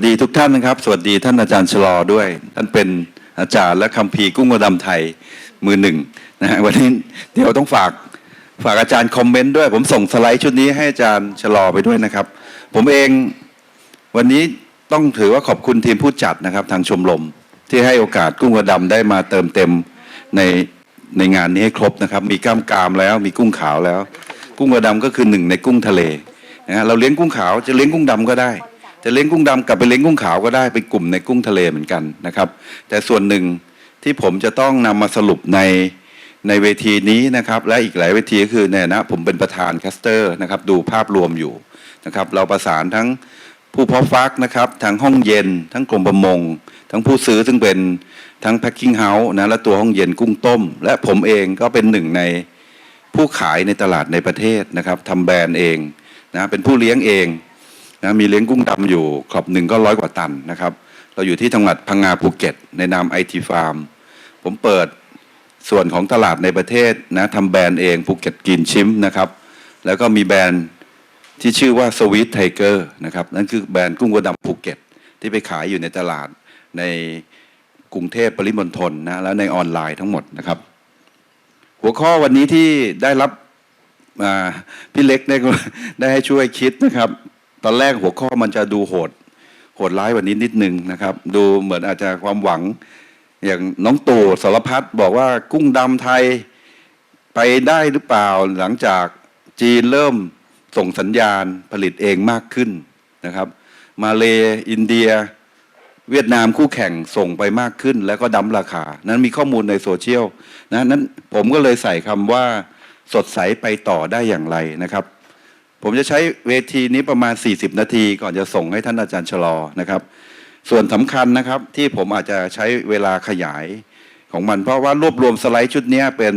สดีทุกท่านนะครับ สวัสดีท่านอาจารย์ชลอด้วย ท่านเป็นอาจารย์และคัมภีร์กุ้งกระดำไทยมือหนึ่งนะฮะวันนี้เดี๋ยวต้องฝากฝากอาจารย์คอมเมนต์ด้วย ผมส่งสไลด์ชุดนี้ให้อาจารย์ชลอไปด้วยนะครับ ผมเองวันนี้ต้องถือว่าขอบคุณทีมผู้จัดนะครับ ทางชมรมที่ให้โอกาสกุ้งกระดำได้มาเติมเต็มในในงานนี้ให้ครบนะครับ มีก้ามกามแล้วมีกุ้งขาวแล้ว กุ้งกระดำก็คือหนึ่งในกุ้งทะเลนะฮะเราเลี้ยงกุ้งขาวจะเลี้ยงกุ้งดำก็ได้ จะเลี้ยงกุ้งดำกลับไปเลี้ยงกุ้งขาวก็ได้เป็นกลุ่มในกุ้งทะเลเหมือนกันนะครับ แต่ส่วนหนึ่งที่ผมจะต้องนำมาสรุปในในเวทีนี้นะครับและอีกหลายเวทีก็คือเนี่ยนะผมเป็นประธานแคสเตอร์นะครับดูภาพรวมอยู่นะครับเราประสานทั้งผู้เพาะฟักนะครับทั้งห้องเย็น ทั้งกรมประมง ทั้งผู้ซื้อซึ่งเป็นทั้งแพ็คกิ้งเฮาส์นะและตัวห้องเย็นกุ้งต้ม และผมเองก็เป็นหนึ่งในผู้ขายในตลาดในประเทศนะครับทำแบรนด์เองนะเป็นผู้เลี้ยงเอง นะมีเลี้ยงกุ้งดำอยู่ขอบหนึ่งก็ร้อยกว่าตันนะครับ เราอยู่ที่จังหวัดพังงาภูเก็ต ในนามไอทีฟาร์มผมเปิดส่วนของตลาดในประเทศนะทำแบรนด์เองภูเก็ตกินชิมนะครับ แล้วก็มีแบรนด์ที่ชื่อว่าสวีทไทเกอร์นะครับนั่นคือแบรนด์กุ้งกระดำภูเก็ต ที่ไปขายอยู่ในตลาดในกรุงเทพปริมณฑลนะแล้วในออนไลน์ทั้งหมดนะครับ หัวข้อวันนี้ที่ได้รับพี่เล็กได้ได้ให้ช่วยคิดนะครับ ตอนแรกหัวข้อมันจะดูโหด โหดร้ายกว่านี้นิดนึงนะครับ ดูเหมือนอาจจะความหวัง อย่างน้องตู่สรพัฒน์บอกว่ากุ้งดำไทยไปได้หรือเปล่าหลังจากจีนเริ่มส่งสัญญาณผลิตเองมากขึ้นนะครับ มาเลอินเดีย เวียดนามคู่แข่งส่งไปมากขึ้น แล้วก็ดั้มราคา นั้นมีข้อมูลในโซเชียลนะนั้นผมก็เลยใส่คำว่าสดใสไปต่อได้อย่างไรนะครับ ผมจะใช้เวทีนี้ประมาณ 40 นาที ก่อนจะส่งให้ท่านอาจารย์ชลอนะครับ ส่วนสำคัญนะครับที่ผมอาจจะใช้เวลาขยายของมัน เพราะว่ารวบรวมสไลด์ชุดนี้เป็น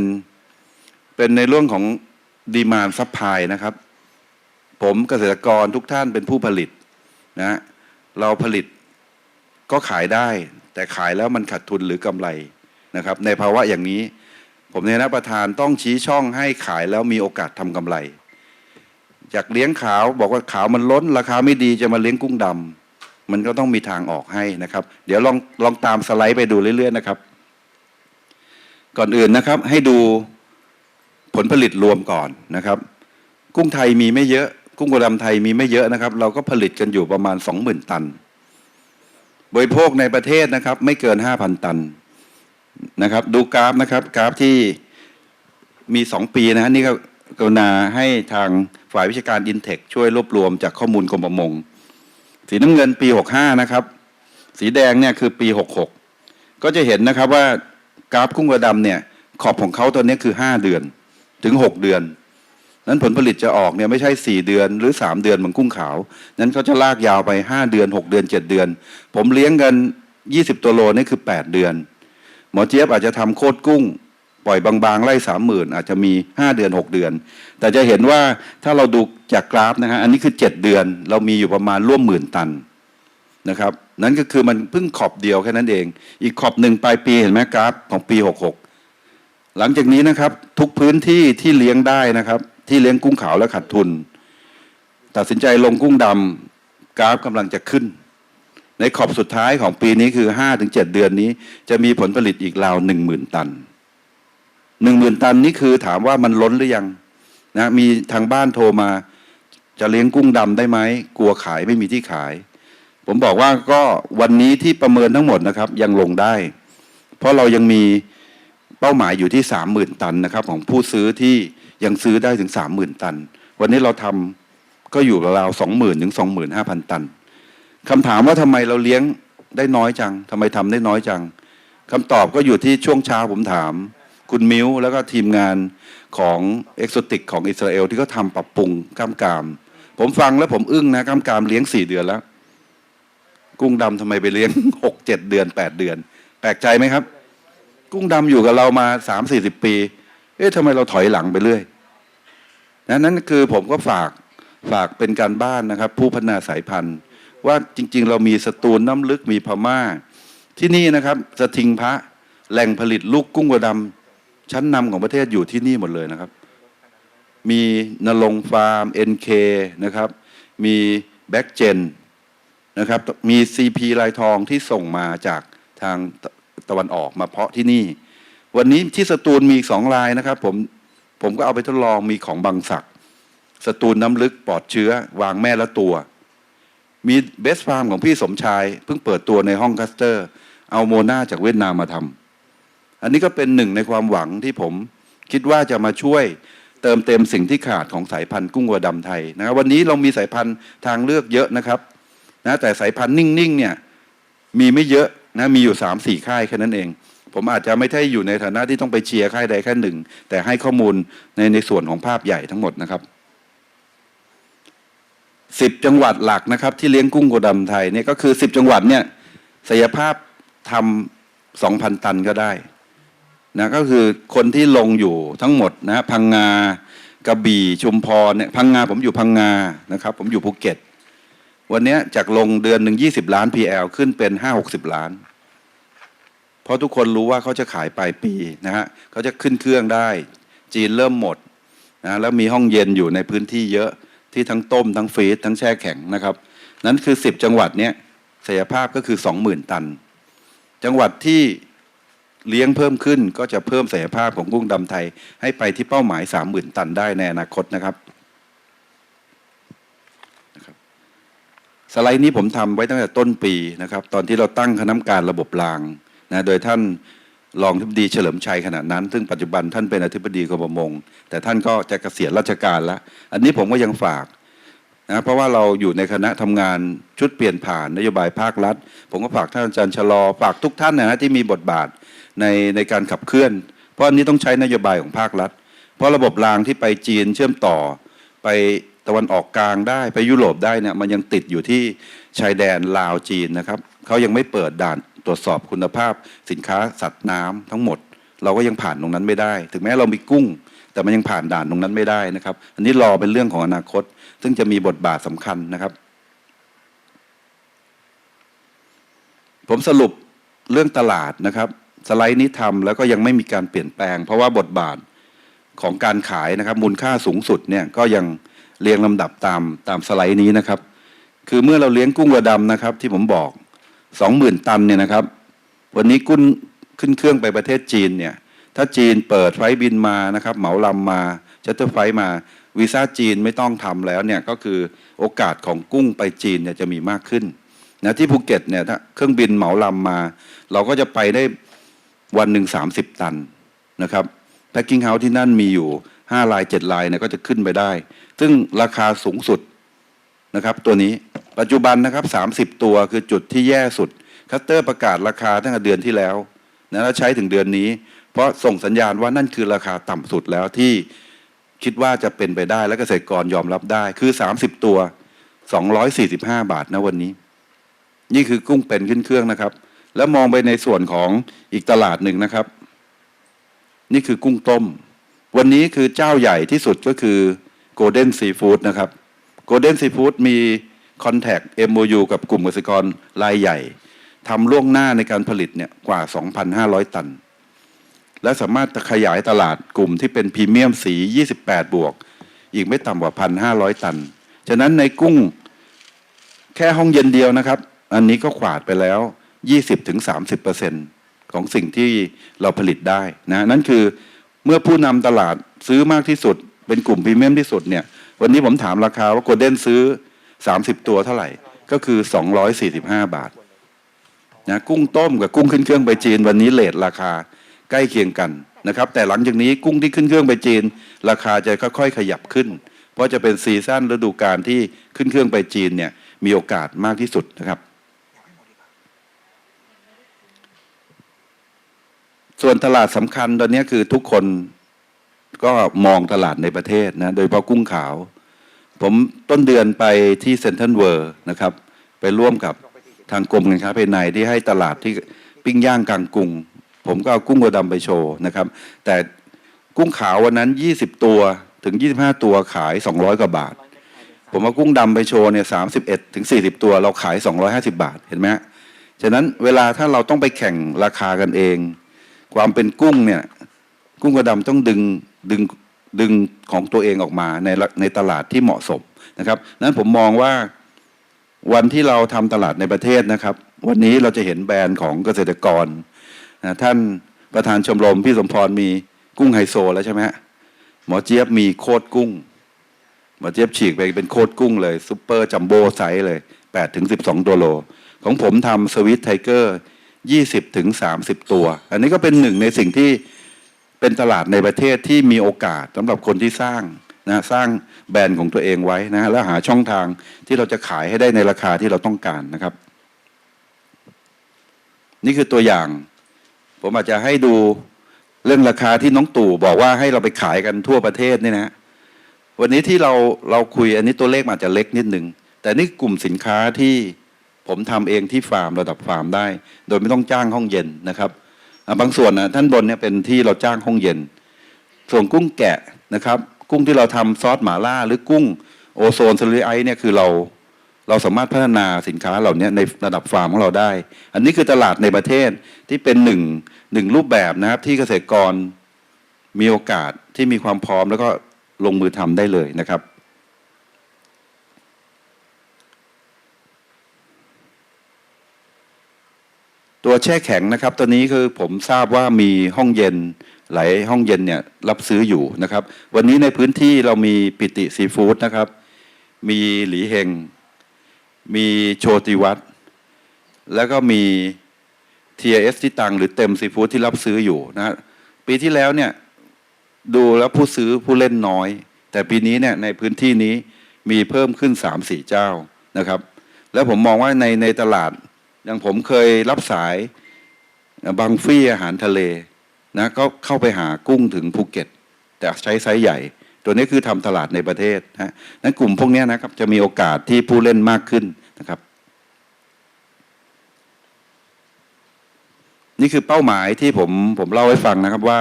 เป็นในเรื่องของดีมานซัพพลายนะครับ ผมเกษตรกรทุกท่านเป็นผู้ผลิตนะเราผลิตก็ขายได้ แต่ขายแล้วมันขาดทุนหรือกำไรนะครับ ในภาวะอย่างนี้ ผมในฐานะประธานต้องชี้ช่องให้ขายแล้วมีโอกาสทำกำไร จากเลี้ยงขาวบอกว่าขาวมันล้น ราคาไม่ดีจะมาเลี้ยงกุ้งดำมันก็ต้องมีทางออกให้นะครับ เดี๋ยวลองลองตามสไลด์ไปดูเรื่อยๆนะครับ ก่อนอื่นนะครับ ให้ดูผลผลิตรวมก่อนนะครับ กุ้งไทยมีไม่เยอะ กุ้งกระดำไทยมีไม่เยอะนะครับ เราก็ผลิตกันอยู่ประมาณสองหมื่นตันบริโภคในประเทศนะครับ ไม่เกินห้าพันตันนะครับ ดูกราฟนะครับ กราฟที่มีสองปีนะฮะนี่ก็ กรุณาให้ทางฝ่ายวิชาการอินเทคช่วยรวบรวมจากข้อมูลกรมประมง สีน้ำเงินปี 65 นะครับ สีแดงเนี่ยคือปี 66 ก็จะเห็นนะครับว่ากราฟกุ้งกระดำเนี่ยขอบของเขาตัวนี้คือ 5 เดือนถึง 6 เดือน นั้นผลผลิตจะออกเนี่ยไม่ใช่ 4 เดือนหรือ 3 เดือนเหมือนกุ้งขาว นั้นเขาจะลากยาวไป 5 เดือน 6 เดือน 7 เดือน ผมเลี้ยงกัน 20 ตัวโลนี่คือ 8 เดือน หมอเจี๊ยบอาจจะทำโคตรกุ้ง ปล่อยบางๆไล่สามหมื่นอาจจะมีห้าเดือนหกเดือน แต่จะเห็นว่าถ้าเราดูจากกราฟนะฮะอันนี้คือเจ็ดเดือน เรามีอยู่ประมาณร่วมหมื่นตันนะครับนั่นก็คือมันเพิ่งขอบเดียวแค่นั้นเอง อีกขอบหนึ่งปลายปีเห็นไหมกราฟของปีหกหกหลังจากนี้นะครับทุกพื้นที่ที่เลี้ยงได้นะครับ ที่เลี้ยงกุ้งขาวและขาดทุน ตัดสินใจลงกุ้งดำกราฟกำลังจะขึ้น ในขอบสุดท้ายของปีนี้คือห้าถึงเจ็ดเดือนนี้ จะมีผลผลิตอีกราวหนึ่งหมื่นตัน หนึ่งหมื่นตันนี่คือถามว่ามันล้นหรือยังนะมีทางบ้านโทรมา จะเลี้ยงกุ้งดำได้ไหมกลัวขายไม่มีที่ขาย ผมบอกว่าก็วันนี้ที่ประเมินทั้งหมดนะครับ ยังลงได้ เพราะเรายังมีเป้าหมายอยู่ที่สามหมื่นตันนะครับ ของผู้ซื้อที่ยังซื้อได้ถึงสามหมื่นตัน วันนี้เราทำก็อยู่ราวสองหมื่นถึงสองหมื่นห้าพันตันคำถามว่าทำไมเราเลี้ยงได้น้อยจังทำไมทำได้น้อยจังคำตอบก็อยู่ที่ช่วงเช้าผมถาม คุณมิวแล้วก็ทีมงานของเอ็กโซติกของอิสราเอลที่เขาทำปรับปรุงก้ามกาม ผมฟังแล้วผมอึ้งนะก้ามกามเลี้ยงสี่เดือนแล้ว กุ้งดำทำไมไปเลี้ยงหกเจ็ดเดือนแปดเดือน แปลกใจไหมครับ กุ้งดำอยู่กับเรามาสามสี่สิบปี เอ๊ะทำไมเราถอยหลังไปเรื่อยนะนั่นคือผมก็ฝากฝากเป็นการบ้านนะครับ ผู้พัฒนาสายพันธุ์ ว่าจริง ๆ เรามีสตูลน้ำลึกมีพม่า ที่นี่นะครับสทิงพระแหล่งผลิตลูกกุ้งกระดำ ชั้นนำของประเทศอยู่ที่นี่หมดเลยนะครับ มีนรงฟาร์ม NK นะครับ มีแบ็กเจนนะครับ มีซีพีลายทองที่ส่งมาจากทางตตะวันออกมาเพาะที่นี่ วันนี้ที่สตูลมีสองลายนะครับ ผมผมก็เอาไปทดลองมีของบางศักสตูลน้ำลึกปลอดเชื้อ วางแม่ละตัว มีเบสฟาร์มของพี่สมชาย เพิ่งเปิดตัวในห้องคัสเตอร์ เอาโมนาจากเวียดนามมาทำ อันนี้ก็เป็นหนึ่งในความหวังที่ผมคิดว่าจะมาช่วยเติมเต็มสิ่งที่ขาดของสายพันธุ์กุ้งวัวดำไทยนะครับวันนี้เรามีสายพันธุ์ทางเลือกเยอะนะครับนะแต่สายพันธุ์นิ่งๆเนี่ยมีไม่เยอะนะมีอยู่สามสี่ค่ายแค่นั้นเอง ผมอาจจะไม่ได้อยู่ในฐานะที่ต้องไปเชียร์ค่ายใดแค่หนึ่ง แต่ให้ข้อมูลในในส่วนของภาพใหญ่ทั้งหมดนะครับสิบจังหวัดหลักนะครับที่เลี้ยงกุ้งโกดำไทยเนี่ยก็คือสิบจังหวัดเนี่ยศักยภาพทำสองพันตันก็ได้ นะก็คือคนที่ลงอยู่ทั้งหมดนะพังงากระบี่ชุมพรเนี่ยพังงาผมอยู่พังงานะครับ ผมอยู่ภูเก็ต วันเนี้ยจากลงเดือนหนึ่งยี่สิบล้าน PL ขึ้นเป็นห้าหกสิบล้าน เพราะทุกคนรู้ว่าเขาจะขายปลายปีนะฮะเขาจะขึ้นเครื่องได้ จีนเริ่มหมดนะแล้วมีห้องเย็นอยู่ในพื้นที่เยอะที่ทั้งต้ม ทั้งฟรีซทั้งแช่แข็งนะครับ นั้นคือสิบจังหวัดเนี้ยศักยภาพก็คือสองหมื่นตัน จังหวัดที่ เลี้ยงเพิ่มขึ้นก็จะเพิ่มศักยภาพของกุ้งดำไทย ให้ไปที่เป้าหมายสามหมื่นตันได้ในอนาคตนะครับ สไลด์นี้ผมทำไว้ตั้งแต่ต้นปีนะครับ ตอนที่เราตั้งคณะกรรมการระบบรางนะโดยท่านรองทิบดีเฉลิมชัยขณะนั้น ซึ่งปัจจุบันท่านเป็นอธิบดีกรมประมง แต่ท่านก็จะเกษียณราชการแล้ว อันนี้ผมก็ยังฝากนะเพราะว่าเราอยู่ในคณะทำงานชุดเปลี่ยนผ่านนโยบายภาครัฐ ผมก็ฝากท่านอาจารย์ชะลอฝากทุกท่านนะฮะที่มีบทบาท ในในการขับเคลื่อน เพราะอันนี้ต้องใช้นโยบายของภาครัฐ เพราะระบบรางที่ไปจีนเชื่อมต่อ ไปตะวันออกกลางได้ไปยุโรปได้เนี่ยมันยังติดอยู่ที่ชายแดนลาวจีนนะครับเขายังไม่เปิดด่านตรวจสอบคุณภาพสินค้าสัตว์น้ำทั้งหมด เราก็ยังผ่านตรงนั้นไม่ได้ ถึงแม้เรามีกุ้ง แต่มันยังผ่านด่านตรงนั้นไม่ได้นะครับ อันนี้รอเป็นเรื่องของอนาคต ซึ่งจะมีบทบาทสำคัญนะครับ ผมสรุปเรื่องตลาดนะครับ สไลด์นี้ทำแล้วก็ยังไม่มีการเปลี่ยนแปลง เพราะว่าบทบาทของการขายนะครับ มูลค่าสูงสุดเนี่ยก็ยังเรียงลำดับตามตามสไลด์นี้นะครับ คือเมื่อเราเลี้ยงกุ้งกระดำนะครับ ที่ผมบอกสองหมื่นตันเนี่ยนะครับ วันนี้กุ้งขึ้นเครื่องไปประเทศจีนเนี่ยถ้าจีนเปิดไฟบินมานะครับ เหมาลำมาชัตเตอร์ไฟมาวีซ่าจีนไม่ต้องทำแล้วเนี่ยก็คือโอกาสของกุ้งไปจีนเนี่ยจะมีมากขึ้นนะที่ภูเก็ตเนี่ยถ้าเครื่องบินเหมาลำมา เราก็จะไปได้ วันหนึ่งสามสิบตันนะครับแพ็กกิ้งเฮาส์ที่นั่นมีอยู่ห้าลายเจ็ดลายเนี่ยก็จะขึ้นไปได้ ซึ่งราคาสูงสุดนะครับ ตัวนี้ปัจจุบันนะครับสามสิบตัวคือจุดที่แย่สุด คัตเตอร์ประกาศราคาตั้งแต่เดือนที่แล้วนะแล้วใช้ถึงเดือนนี้ เพราะส่งสัญญาณว่านั่นคือราคาต่ำสุดแล้วที่คิดว่าจะเป็นไปได้และเกษตรกรยอมรับได้คือสามสิบตัวสองร้อยสี่สิบห้าบาทนะวันนี้ นี่คือกุ้งเป็นขึ้นเครื่องนะครับ แล้วมองไปในส่วนของอีกตลาดหนึ่งนะครับ นี่คือกุ้งต้ม วันนี้คือเจ้าใหญ่ที่สุดก็คือ Golden Seafood นะครับ Golden Seafood มี Contact MOU กับกลุ่มเกษตรกรรายใหญ่ทำล่วงหน้าในการผลิตเนี่ยกว่า 2,500 ตัน และสามารถขยายตลาดกลุ่มที่เป็นพรีเมียมสี 28 บวก อีกไม่ต่ำกว่า 1,500 ตัน ฉะนั้นในกุ้งแค่ห้องเย็นเดียวนะครับ อันนี้ก็ขวาดไปแล้ว 20-30%ของสิ่งที่เราผลิตได้นะนั่นคือเมื่อผู้นำตลาดซื้อมากที่สุด เป็นกลุ่มพรีเมียมที่สุดเนี่ยวันนี้ผมถามราคาว่าโกลเด้นซื้อ 30 ตัวเท่าไหร่ ก็คือ 245 บาทนะกุ้งต้มกับกุ้งขึ้นเครื่องไปจีน วันนี้เลทราคาใกล้เคียงกันนะครับ แต่หลังจากนี้กุ้งที่ขึ้นเครื่องไปจีน ราคาจะค่อยๆขยับขึ้น เพราะจะเป็นซีซั่นฤดูกาลที่ขึ้นเครื่องไปจีนเนี่ยมีโอกาสมากที่สุดนะครับ ส่วนตลาดสำคัญตอนนี้คือทุกคนก็มองตลาดในประเทศนะ โดยเฉพาะกุ้งขาว ผมต้นเดือนไปที่เซ็นทรัลเวิร์นะครับ ไปร่วมกับทางกรมการค้าภายในที่ให้ตลาดที่ปิ้งย่างกลางกรุง ผมก็เอากุ้งกดำไปโชว์นะครับ แต่กุ้งขาววันนั้น 20 ตัวถึง 25 ตัวขาย 200 กว่าบาท ผมเอากุ้งดำไปโชว์เนี่ย31ถึง 40 ตัวเราขาย 250 บาทเห็นไหมฉะนั้นเวลาถ้าเราต้องไปแข่งราคากันเอง ความเป็นกุ้งเนี่ย กุ้งกระดำต้องดึงดึงดึงของตัวเองออกมาในในตลาดที่เหมาะสมนะครับนั้นผมมองว่าวันที่เราทำตลาดในประเทศนะครับ วันนี้เราจะเห็นแบรนด์ของเกษตรกรนะท่านประธานชมรมพี่สมพรมีกุ้งไฮโซแล้วใช่ไหมฮะหมอเจี๊ยบมีโคตรกุ้ง หมอเจี๊ยบฉีกไปเป็นโคตรกุ้งเลยซุปเปอร์จัมโบ้ไซส์เลย8ถึง12 ตัวโล ของผมทำสวิตไทเกอร์ 20ถึง30 ตัว อันนี้ก็เป็นหนึ่งในสิ่งที่เป็นตลาดในประเทศที่มีโอกาสสำหรับคนที่สร้างนะสร้างแบรนด์ของตัวเองไว้นะแล้วหาช่องทางที่เราจะขายให้ได้ในราคาที่เราต้องการนะครับ นี่คือตัวอย่าง ผมอาจจะให้ดูเรื่องราคาที่น้องตู่บอกว่าให้เราไปขายกันทั่วประเทศนี่นะวันนี้ที่เราเราคุยอันนี้ตัวเลขอาจจะเล็กนิดหนึ่งแต่นี่กลุ่มสินค้าที่ ผมทำเองที่ฟาร์มระดับฟาร์มได้ โดยไม่ต้องจ้างห้องเย็นนะครับ บางส่วนนะท่านบนเนี่ยเป็นที่เราจ้างห้องเย็น ส่วนกุ้งแกะนะครับ กุ้งที่เราทำซอสหม่าล่า หรือกุ้งโอโซนซาลูไอเนี่ยคือเราเราสามารถพัฒนาสินค้าเหล่านี้ในระดับฟาร์มของเราได้ อันนี้คือตลาดในประเทศที่เป็นหนึ่งหนึ่งรูปแบบนะครับ ที่เกษตรกรมีโอกาสที่มีความพร้อมแล้วก็ลงมือทำได้เลยนะครับ ตัวแช่แข็งนะครับตัวนี้คือผมทราบว่ามีห้องเย็นหลายห้องเย็นเนี่ยรับซื้ออยู่นะครับ วันนี้ในพื้นที่เรามีปิติซีฟู้ดนะครับ มีหลีเฮง มีโชติวัตรแล้วก็มี TIS ที่ตังหรือเต็มซีฟู้ดที่รับซื้ออยู่นะปีที่แล้วเนี่ยดูแล้วผู้ซื้อผู้เล่นน้อย แต่ปีนี้เนี่ยในพื้นที่นี้มีเพิ่มขึ้นสามสี่เจ้านะครับ แล้วผมมองว่าในในตลาด อย่างผมเคยรับสายบางฟี่อาหารทะเลนะก็เข้าไปหากุ้งถึงภูเก็ต แต่ใช้ไซส์ใหญ่ ตัวนี้คือทำตลาดในประเทศนะนั้นกลุ่มพวกนี้นะครับจะมีโอกาสที่ผู้เล่นมากขึ้นนะครับ นี่คือเป้าหมายที่ผมผมเล่าให้ฟังนะครับว่า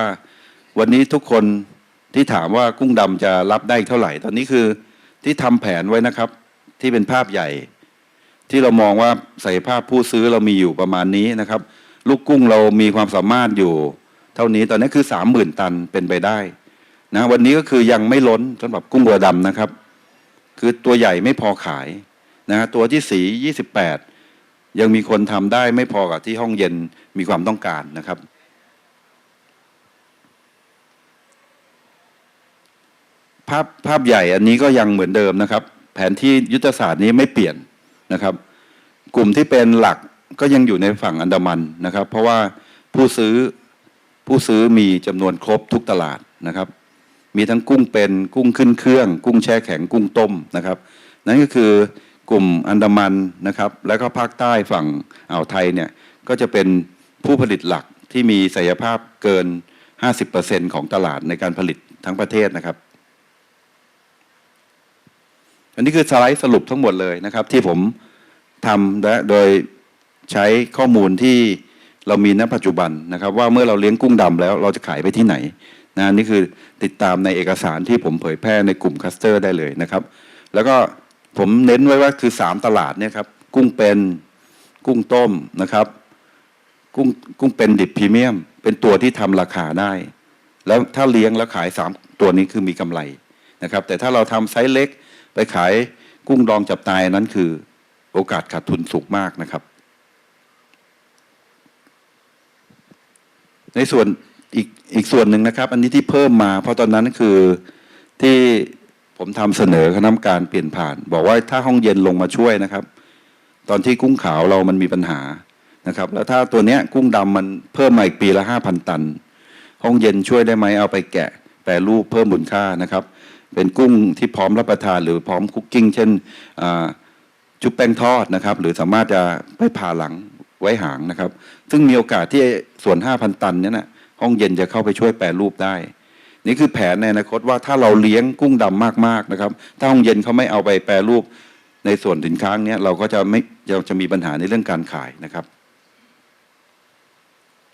วันนี้ทุกคนที่ถามว่ากุ้งดำจะรับได้เท่าไหร่ ตอนนี้คือที่ทำแผนไว้นะครับ ที่เป็นภาพใหญ่ ที่เรามองว่าศักยภาพผู้ซื้อเรามีอยู่ประมาณนี้นะครับ ลูกกุ้งเรามีความสามารถอยู่ เท่านี้ตอนนี้คือสามหมื่นตันเป็นไปได้นะวันนี้ก็คือยังไม่ล้นสำหรับกุ้งบัวดำนะครับ คือตัวใหญ่ไม่พอขายนะฮะตัวที่สียี่สิบแปดยังมีคนทำได้ไม่พอกับที่ห้องเย็นมีความต้องการนะครับภาพภาพใหญ่อันนี้ก็ยังเหมือนเดิมนะครับ แผนที่ยุทธศาสตร์นี้ไม่เปลี่ยน นะครับ กลุ่มที่เป็นหลักก็ยังอยู่ในฝั่งอันดามันนะครับ เพราะว่าผู้ซื้อผู้ซื้อมีจำนวนครบทุกตลาดนะครับ มีทั้งกุ้งเป็นกุ้งขึ้นเครื่อง กุ้งแช่แข็งกุ้งต้มนะครับ นั่นก็คือกลุ่มอันดามันนะครับ แล้วก็ภาคใต้ฝั่งอ่าวไทยเนี่ยก็จะเป็นผู้ผลิตหลักที่มีศักยภาพเกิน 50%ของตลาดในการผลิตทั้งประเทศนะครับ นนี้คือสไลด์สรุปทั้งหมดเลยนะครับ ที่ผมทำและโดยใช้ข้อมูลที่เรามีณปัจจุบันนะครับ ว่าเมื่อเราเลี้ยงกุ้งดำแล้วเราจะขายไปที่ไหนนะนี่คือติดตามในเอกสารที่ผมเผยแพร่ในกลุ่มคัสเตอร์ได้เลยนะครับ แล้วก็ผมเน้นไว้ว่าคือ 3 ตลาดเนี่ยครับกุ้งเป็นกุ้งต้มนะครับ กุ้งกุ้งเป็นดิบพรีเมียม เป็นตัวที่ทำราคาได้ แล้วถ้าเลี้ยงแล้วขาย 3 ตัวนี้คือมีกำไรนะครับ แต่ถ้าเราทำไซส์เล็ก ไปขายกุ้งดองจับตายนั้นคือโอกาสขาดทุนสูงมากนะครับ ในส่วนอีกอีกส่วนหนึ่งนะครับ อันนี้ที่เพิ่มมา เพราะตอนนั้นคือที่ผมทำเสนอคณะกรรมการเปลี่ยนผ่าน บอกว่าถ้าห้องเย็นลงมาช่วยนะครับ ตอนที่กุ้งขาวเรามันมีปัญหานะครับ แล้วถ้าตัวเนี้ยกุ้งดำมันเพิ่มมาอีกปีละห้าพันตัน ห้องเย็นช่วยได้ไหมเอาไปแกะแปรรูปเพิ่มมูลค่านะครับ เป็นกุ้งที่พร้อมรับประทานหรือพร้อมคุกกิ้ง เช่นอ่าจุบแป้งทอดนะครับ หรือสามารถจะไปผ่าหลังไว้หางนะครับ ซึ่งมีโอกาสที่ส่วน 5,000 ตันเนี่ยนะห้องเย็นจะเข้าไปช่วยแปรรูปได้ นี่คือแผนในอนาคตว่าถ้าเราเลี้ยงกุ้งดำมากๆนะครับ ถ้าห้องเย็นเขาไม่เอาไปแปรรูปในส่วนสินค้าเนี้ยเราก็จะไม่จะมีปัญหาในเรื่องการขายนะครับ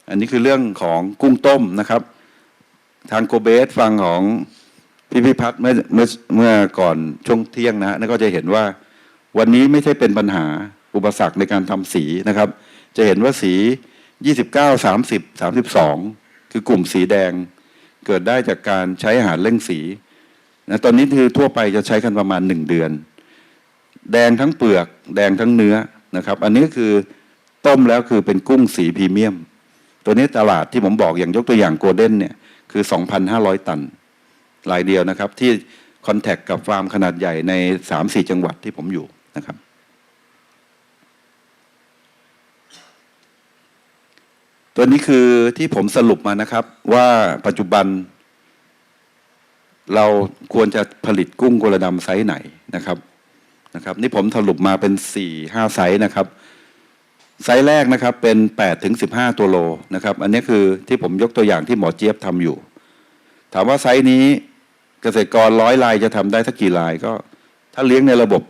อันนี้คือเรื่องของกุ้งต้มนะครับ ทางโกเบสฟังของ พี่พิพัฒน์เมื่อเมื่อเมื่อก่อนช่วงเที่ยงนะฮะนั่นก็จะเห็นว่าวันนี้ไม่ใช่เป็นปัญหาอุปสรรคในการทำสีนะครับ จะเห็นว่าสี 29 30 32 คือกลุ่มสีแดง เกิดได้จากการใช้อาหารเร่งสีนะตอนนี้คือทั่วไปจะใช้กันประมาณ 1 เดือน แดงทั้งเปลือก แดงทั้งเนื้อนะครับ อันนี้คือต้มแล้วคือเป็นกุ้งสีพรีเมียม ตัวนี้ตลาดที่ผมบอกอย่างยกตัวอย่างโกลเด้นเนี่ยคือ 2,500 ตัน รายเดียวนะครับ ที่คอนแทคกับฟาร์มขนาดใหญ่ใน 3-4 จังหวัดที่ผมอยู่นะครับ ตัวนี้คือที่ผมสรุปมานะครับว่าปัจจุบัน เราควรจะผลิตกุ้งกุลาดำไซส์ไหนนะครับนะครับ นี่ผมสรุปมาเป็นสี่ห้าไซส์นะครับไซส์แรกนะครับเป็น8ถึง15 ตัวโลนะครับ อันนี้คือที่ผมยกตัวอย่างที่หมอเจี๊ยบทำอยู่ ถามว่าไซส์นี้ เกษตรกรร้อยลายจะทำได้สักกี่ลายก็ ถ้าเลี้ยงในระบบ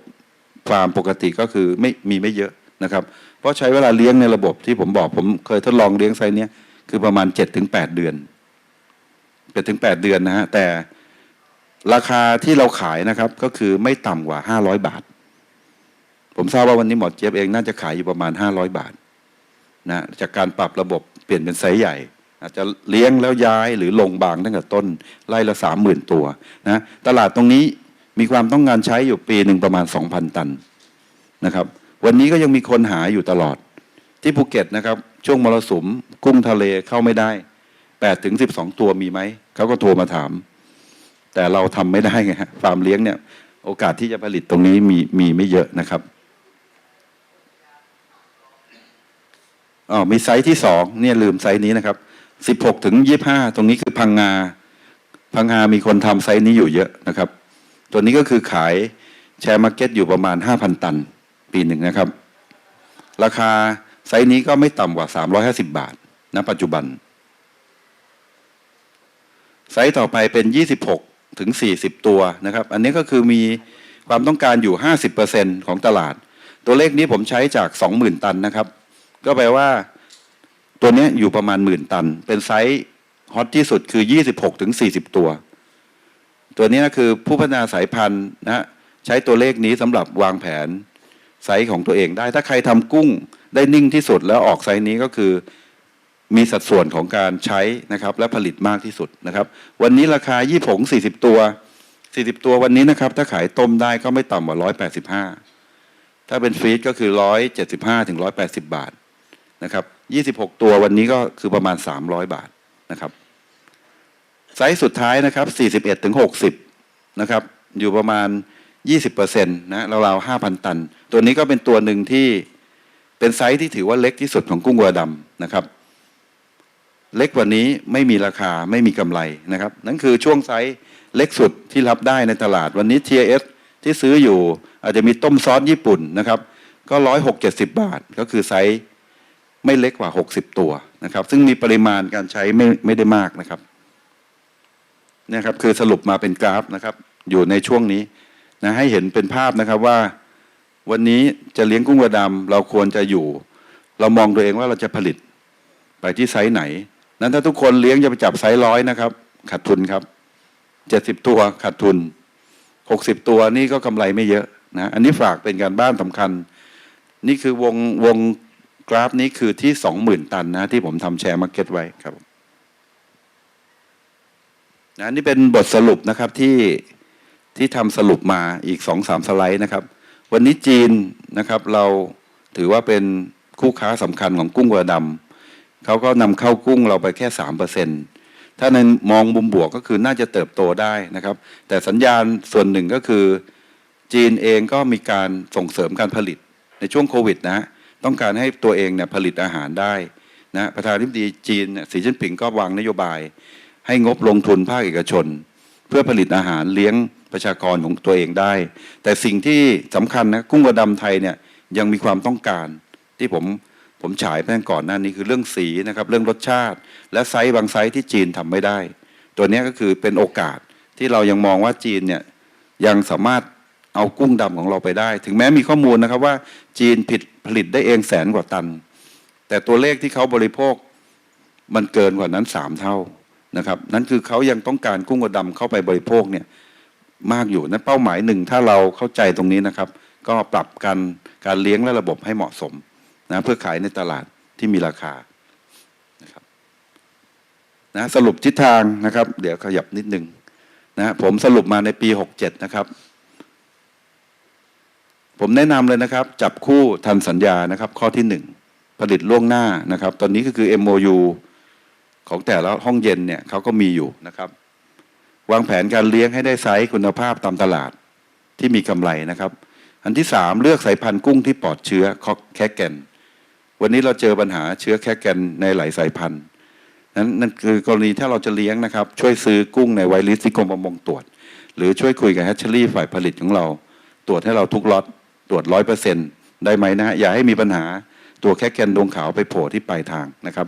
ฟาร์มปกติก็คือไม่มีไม่เยอะนะครับ เพราะใช้เวลาเลี้ยงในระบบที่ผมบอกผมเคยทดลองเลี้ยงไซเนี้ยคือประมาณ7ถึง8เดือน7ถึง8เดือนนะฮะแต่ราคาที่เราขายนะครับก็คือไม่ต่ำกว่า 500 บาท ผมทราบว่าวันนี้หมอเจี๊ยบเองน่าจะขายอยู่ประมาณ 500 บาทนะจากการปรับระบบเปลี่ยนเป็นไซส์ใหญ่ อาจจะเลี้ยงแล้วย้ายหรือลงบางตั้งแต่ต้นไล่ละสามหมื่นตัวนะตลาดตรงนี้มีความต้องการใช้อยู่ปีหนึ่งประมาณ 2,000 ตันนะครับ วันนี้ก็ยังมีคนหาอยู่ตลอด ที่ภูเก็ตนะครับ ช่วงมรสุม กุ้งทะเลเข้าไม่ได้8ถึง12 ตัวมีไหม เขาก็โทรมาถาม แต่เราทำไม่ได้ไงฮะฟาร์มเลี้ยงเนี่ย โอกาสที่จะผลิตตรงนี้มีมีไม่เยอะนะครับอ๋อมีไซส์ที่สองเนี่ยลืมไซส์นี้นะครับ สิบหกถึงยี่ห้าตรงนี้คือพังงา พังงามีคนทำไซส์นี้อยู่เยอะนะครับ ตัวนี้ก็คือขายแชร์มาร์เก็ตอยู่ประมาณห้าพันตัน ปีหนึ่งนะครับ ราคาไซส์นี้ก็ไม่ต่ำกว่าสามร้อยห้าสิบบาทณปัจจุบัน ไซส์ต่อไปเป็นยี่สิบหกถึงสี่สิบตัวนะครับ อันนี้ก็คือมีความต้องการอยู่ห้าสิบเปอร์เซ็นของตลาด ตัวเลขนี้ผมใช้จากสองหมื่นตันนะครับ ก็แปลว่า ตัวนี้อยู่ประมาณหมื่นตัน เป็นไซส์ฮอตที่สุดคือ 26ถึง40 ตัว ตัวนี้นะคือผู้พัฒนาสายพันธุ์นะใช้ตัวเลขนี้สำหรับวางแผนไซส์ของตัวเองได้ ถ้าใครทำกุ้งได้นิ่งที่สุดแล้วออกไซส์นี้ก็คือมีสัดส่วนของการใช้นะครับและผลิตมากที่สุดนะครับ วันนี้ราคายี่ผง40ตัว40ตัววันนี้นะครับ ถ้าขายต้มได้ก็ไม่ต่ำกว่า185ถ้าเป็นฟรีดก็คือ175ถึง180บาทนะครับ 26ตัววันนี้ก็คือประมาณ300บาทนะครับ ไซส์สุดท้ายนะครับ41ถึง60นะครับ อยู่ประมาณ20%นตนะราวๆ5,000ตัน ตัวนี้ก็เป็นตัวหนึ่งที่เป็นไซส์ที่ถือว่าเล็กที่สุดของกุ้งวัวดำนะครับ เล็กกว่านี้ไม่มีราคาไม่มีกำไรนะครับ นั่นคือช่วงไซส์เล็กสุดที่รับได้ในตลาดวันนี้ TS ที่ซื้ออยู่อาจจะมีต้มซอสญี่ปุ่นนะครับ ก็ร้อยหกเจ็ดสิบบาทก็คือไซส์ ไม่เล็กกว่า 60 ตัวนะครับ ซึ่งมีปริมาณการใช้ไม่ไม่ได้มากนะครับนี่ครับคือสรุปมาเป็นกราฟนะครับ อยู่ในช่วงนี้นะให้เห็นเป็นภาพนะครับว่า วันนี้จะเลี้ยงกุ้งกระดำเราควรจะอยู่ เรามองตัวเองว่าเราจะผลิตไปที่ไซส์ไหน นั้นถ้าทุกคนเลี้ยงจะไปจับไซส์ร้อยนะครับขาดทุนครับเจ็ดสิบตัวขาดทุนหกสิบตัวนี่ก็กำไรไม่เยอะนะอันนี้ฝากเป็นการบ้านสำคัญ นี่คือวงวง กราฟนี้คือที่สองหมื่นตันนะที่ผมทำแชร์มาร์เก็ตไว้ครับนะนี่เป็นบทสรุปนะครับที่ที่ทำสรุปมาอีกสองสามสไลด์นะครับ วันนี้จีนนะครับเราถือว่าเป็นคู่ค้าสำคัญของกุ้งกระดำเขาก็นำเข้ากุ้งเราไปแค่สามเปอร์เซ็นตถ้าในมองมุมบวกก็คือน่าจะเติบโตได้นะครับ แต่สัญญาณส่วนหนึ่งก็คือ จีนเองก็มีการส่งเสริมการผลิตในช่วงโควิดนะ ต้องการให้ตัวเองเนี่ยผลิตอาหารได้นะประธานาธิบดีจีนสีจิ้นผิงก็วางนโยบาย ให้งบลงทุนภาคเอกชน เพื่อผลิตอาหารเลี้ยงประชากรของตัวเองได้ แต่สิ่งที่สำคัญนะกุ้งกระดำไทยเนี่ยยังมีความต้องการ ที่ผมผมฉายไปก่อนหน้านี้คือเรื่องสีนะครับเรื่องรสชาติ และไซส์บางไซส์ที่จีนทำไม่ได้ ตัวนี้ก็คือเป็นโอกาสที่เรายังมองว่าจีนเนี่ยยังสามารถ เอากุ้งดำของเราไปได้ ถึงแม้มีข้อมูลนะครับว่าจีนผิดผลิตได้เองแสนกว่าตัน แต่ตัวเลขที่เขาบริโภคมันเกินกว่านั้นสามเท่านะครับนั่นคือเขายังต้องการกุ้งกระดำเข้าไปบริโภคเนี่ยมากอยู่นั่นเป้าหมายหนึ่งถ้าเราเข้าใจตรงนี้นะครับ ก็ปรับการการเลี้ยงและระบบให้เหมาะสมนะเพื่อขายในตลาดที่มีราคานะครับนะสรุปทิศทางนะครับ เดี๋ยวขยับนิดนึงนะผมสรุปมาในปี 67 นะครับ ผมแนะนำเลยนะครับ จับคู่ทันสัญญานะครับ ข้อที่หนึ่งผลิตล่วงหน้านะครับ ตอนนี้ก็คือ MOU ของแต่ละห้องเย็นเนี่ยเขาก็มีอยู่นะครับ วางแผนการเลี้ยงให้ได้ไซส์คุณภาพตามตลาดที่มีกำไรนะครับ อันที่สามเลือกสายพันธุ์กุ้งที่ปลอดเชื้อคอกแคแกนวันนี้เราเจอปัญหาเชื้อแคแกนในหลายสายพันธุ์นั้นนั่นคือกรณีถ้าเราจะเลี้ยงนะครับ ช่วยซื้อกุ้งในไวริสที่กรมประมงตรวจ หรือช่วยคุยกับแฮชเชอรี่ฝ่ายผลิตของเรา ตรวจให้เราทุกล็อต ตรวจร้อยเปอร์เซ็นได้ไหมนะฮะอย่าให้มีปัญหาตัวแคแกนดวงขาวไปโผล่ที่ปลายทางนะครับ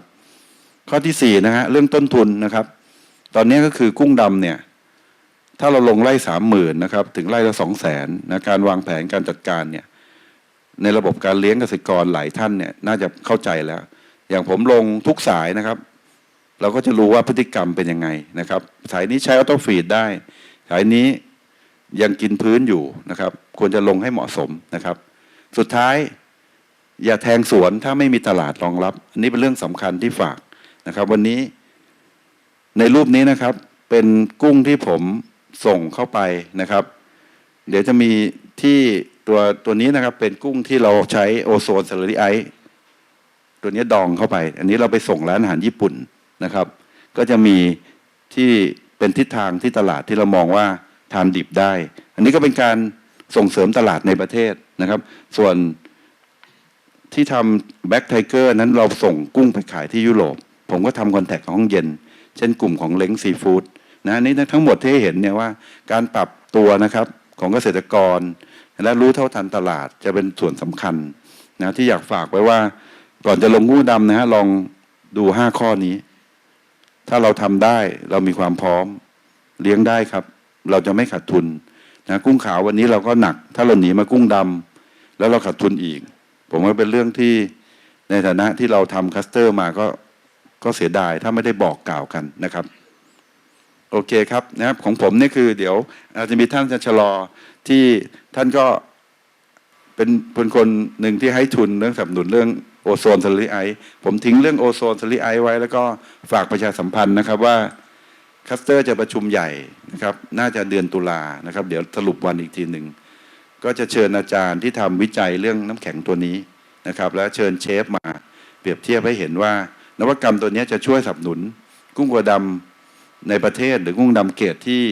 ข้อที่สี่นะฮะเรื่องต้นทุนนะครับ ตอนนี้ก็คือกุ้งดำเนี่ยถ้าเราลงไล่สามหมื่นนะครับถึงไล่ละสองแสนนะการวางแผนการจัดการเนี่ยในระบบการเลี้ยงเกษตรกรหลายท่านเนี่ยน่าจะเข้าใจแล้ว อย่างผมลงทุกสายนะครับ เราก็จะรู้ว่าพฤติกรรมเป็นยังไงนะครับ สายนี้ใช้ออโต้ฟีดได้ สายนี้ ยังกินพื้นอยู่นะครับ ควรจะลงให้เหมาะสมนะครับ สุดท้ายอย่าแทงสวนถ้าไม่มีตลาดรองรับ อันนี้เป็นเรื่องสำคัญที่ฝากนะครับ วันนี้ในรูปนี้นะครับ เป็นกุ้งที่ผมส่งเข้าไปนะครับ เดี๋ยวจะมีที่ตัวตัวนี้นะครับ เป็นกุ้งที่เราใช้โอโซนเซลลูไอตัวนี้ดองเข้าไป อันนี้เราไปส่งร้านอาหารญี่ปุ่นนะครับ ก็จะมีที่เป็นทิศทางที่ตลาดที่เรามองว่า ทานดิบได้ อันนี้ก็เป็นการส่งเสริมตลาดในประเทศนะครับ ส่วนที่ทำแบ็กไทเกอร์นั้นเราส่งกุ้งไปขายที่ยุโรป ผมก็ทำคอนแทคกับห้องเย็น เช่นกลุ่มของเล้งซีฟู้ดนะนี่ทั้งหมดที่เห็นเนี่ยว่าการปรับตัวนะครับของเกษตรกร และรู้เท่าทันตลาดจะเป็นส่วนสำคัญนะที่อยากฝากไว้ว่าก่อนจะลงงูดำนะฮะลองดูห้าข้อนี้ ถ้าเราทำได้เรามีความพร้อมเลี้ยงได้ครับ เราจะไม่ขาดทุนนะกุ้งขาววันนี้เราก็หนัก ถ้าเราหนีมากุ้งดำแล้วเราขาดทุนอีก ผมว่าเป็นเรื่องที่ในฐานะที่เราทำคัสเตอร์มาก็ก็เสียดายถ้าไม่ได้บอกกล่าวกันนะครับ โอเคครับนะครับของผมนี่คือเดี๋ยวอาจจะมีท่านจะชะลอที่ท่านก็เป็นเป็นคนหนึ่งที่ให้ทุนเรื่องสนับสนุนเรื่องโอโซนสลิไอผมทิ้งเรื่องโอโซนสลิไอไว้ แล้วก็ฝากประชาสัมพันธ์นะครับว่า คัสเตอร์จะประชุมใหญ่นะครับ น่าจะเดือนตุลานะครับ เดี๋ยวสรุปวันอีกทีหนึ่ง ก็จะเชิญอาจารย์ที่ทำวิจัยเรื่องน้ำแข็งตัวนี้นะครับ และเชิญเชฟมาเปรียบเทียบให้เห็นว่า นวัตกรรมตัวนี้จะช่วยสนับสนุน กุ้งกัวดำในประเทศหรือกุ้งดำเกรดที่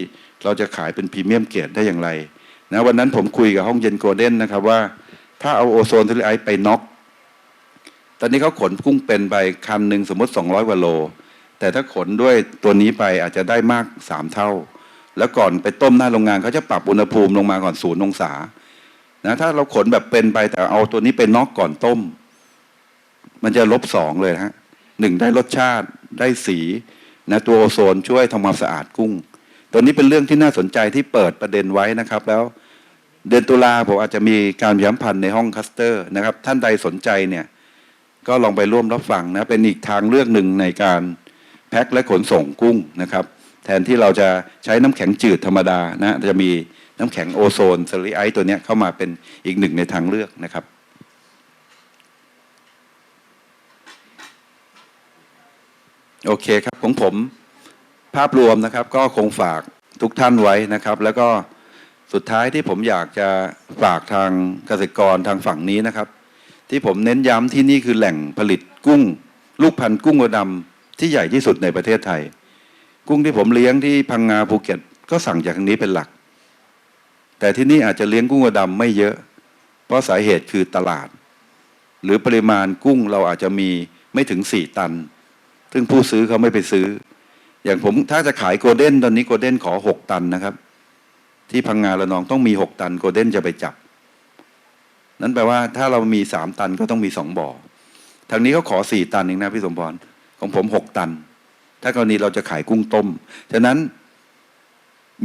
เราจะขายเป็นพรีเมียมเกรดได้อย่างไรนะวันนั้นผมคุยกับห้องเย็นโกลเด้นนะครับว่า ถ้าเอาโอโซนทริไอไปน็อกตอนนี้เขาขนกุ้งเป็นไปคันหนึ่งสมมติ 200กว่าโล แต่ถ้าขนด้วยตัวนี้ไปอาจจะได้มากสามเท่า แล้วก่อนไปต้มหน้าโรงงานเขาจะปรับอุณหภูมิลงมาก่อนศูนย์องศานะถ้าเราขนแบบเป็นไปแต่เอาตัวนี้ไปน็อกก่อนต้ม มันจะลบสองเลยนะฮะหนึ่งได้รสชาติได้สีนะตัวโอโซนช่วยทำความสะอาดกุ้ง ตัวนี้เป็นเรื่องที่น่าสนใจที่เปิดประเด็นไว้นะครับ แล้วเดือนตุลาผมอาจจะมีการย้ำพันในห้องคัสเตอร์นะครับ ท่านใดสนใจเนี่ย ก็ลองไปร่วมรับฟังนะเป็นอีกทางเลือกหนึ่งในการ แพ็คและขนส่งกุ้งนะครับ แทนที่เราจะใช้น้ำแข็งจืดธรรมดานะจะมีน้ำแข็งโอโซนสลิไอตัวนี้เข้ามาเป็นอีกหนึ่งในทางเลือกนะครับโอเคครับของผมภาพรวมนะครับก็คงฝากทุกท่านไว้นะครับ แล้วก็สุดท้ายที่ผมอยากจะฝากทางเกษตรกรทางฝั่งนี้นะครับ ที่ผมเน้นย้ำที่นี่คือแหล่งผลิตกุ้ง ลูกพันธุ์กุ้งกระดำ ที่ใหญ่ที่สุดในประเทศไทย กุ้งที่ผมเลี้ยงที่พังงาภูเก็ต ก็สั่งจากทางนี้เป็นหลัก แต่ที่นี่อาจจะเลี้ยงกุ้งกระดำไม่เยอะ เพราะสาเหตุคือตลาด หรือปริมาณกุ้งเราอาจจะมีไม่ถึงสี่ตัน ซึ่งผู้ซื้อเขาไม่ไปซื้อ อย่างผมถ้าจะขายโกลเด้นตอนนี้โกลเด้นขอหกตันนะครับ ที่พังงาละนองต้องมีหกตันโกลเด้นจะไปจับ นั้นแปลว่าถ้าเรามีสามตันก็ต้องมีสองบ่อทางนี้เขาขอสี่ตันเองนะพี่สมพร ของผมหกตัน ถ้ากรณีเราจะขายกุ้งต้ม ฉะนั้น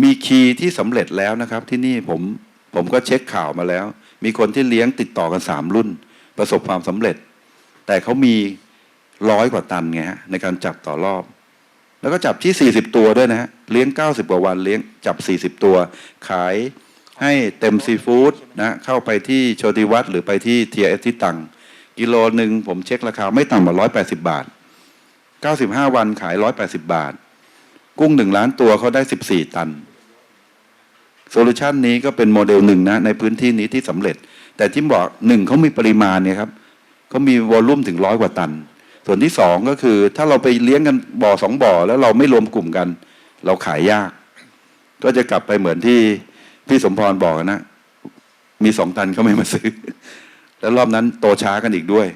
มีคีย์ที่สำเร็จแล้วนะครับ ที่นี่ผมผมก็เช็คข่าวมาแล้ว มีคนที่เลี้ยงติดต่อกันสามรุ่น ประสบความสำเร็จ แต่เขามีร้อยกว่าตันไงฮะในการจับต่อรอบ แล้วก็จับที่ 40 ตัวด้วยนะฮะเลี้ยง 90 กว่าวันเลี้ยงจับ 40 ตัว ขายให้เต็มซีฟู้ดนะเข้าไปที่โชติวัตรหรือไปที่เทียเอสที่ตังกิโลหนึ่งผมเช็คราคาไม่ต่ำกว่า180 บาท 95วันขาย180บาท กุ้งหนึ่งล้านตัวเขาได้14ตันโซลูชันนี้ก็เป็นโมเดลหนึ่งนะ ในพื้นที่นี้ที่สำเร็จ แต่ที่บอกหนึ่งเขามีปริมาณเนี่ยครับเขามีวอลลุ่มถึงร้อยกว่าตัน ส่วนที่สองก็คือถ้าเราไปเลี้ยงกันบ่อสองบ่อ แล้วเราไม่รวมกลุ่มกัน เราขายยาก ก็จะกลับไปเหมือนที่พี่สมพรบอกนะ มีสองตันเขาไม่มาซื้อ แล้วรอบนั้นโตช้ากันอีกด้วย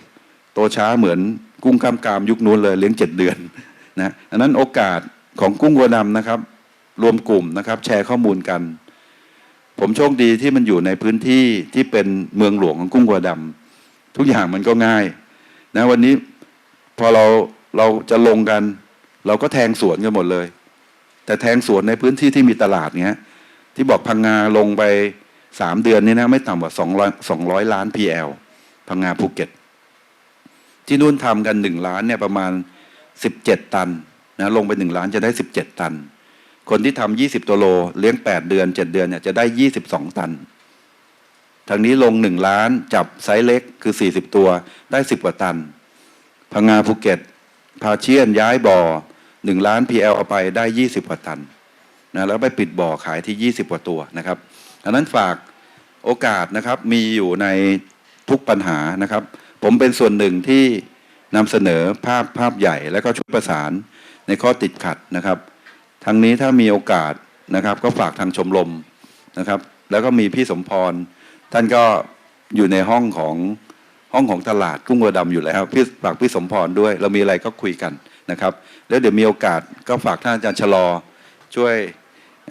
โตช้าเหมือนกุ้งกล้ามกรามยุคนู้นเลยเลี้ยงเจ็ดเดือนนะอันนั้นโอกาสของกุ้งวัวดำนะครับ รวมกลุ่มนะครับ แชร์ข้อมูลกัน ผมโชคดีที่มันอยู่ในพื้นที่ที่เป็นเมืองหลวงของกุ้งวัวดำทุกอย่างมันก็ง่าย นะวันนี้พอเราเราจะลงกัน เราก็แทงสวนกันหมดเลย แต่แทงสวนในพื้นที่ที่มีตลาดเนี้ย ที่บอกพังงาลงไปสามเดือนนี่นะไม่ต่ำกว่าสองร้อยสองร้อยล้าน PL พังงาภูเก็ต ที่นู่นทำกันหนึ่งล้านเนี่ยประมาณสิบเจ็ดตันนะลงไปหนึ่งล้านจะได้สิบเจ็ดตัน คนที่ทำยี่สิบตัวโลเลี้ยงแปดเดือนเจ็ดเดือนเนี่ยจะได้ยี่สิบสองตันทางนี้ลงหนึ่งล้านจับไซส์เล็กคือสี่สิบตัวได้สิบกว่าตันพังงาภูเก็ต พาเชียนย้ายบ่อหนึ่งล้าน PL เอาไปได้ยี่สิบกว่าตันนะแล้วไปปิดบ่อขายที่ยี่สิบกว่าตัวนะครับดังนั้นฝากโอกาสนะครับมีอยู่ในทุกปัญหานะครับ ผมเป็นส่วนหนึ่งที่นำเสนอภาพภาพใหญ่แล้วก็ช่วยประสานในข้อติดขัดนะครับทางนี้ถ้ามีโอกาสนะครับ ก็ฝากทางชมรมนะครับ แล้วก็มีพี่สมพร ท่านก็อยู่ในห้องของห้องของตลาดกุ้งวัวดำอยู่แล้วพี่ฝากพี่สมพรด้วย เรามีอะไรก็คุยกันนะครับ แล้วเดี๋ยวมีโอกาสก็ฝากท่านอาจารย์ชะลอช่วย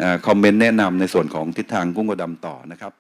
อคอมเมนต์แนะนำในส่วนของทิศทางกุ้งวัวดำต่อนะครับ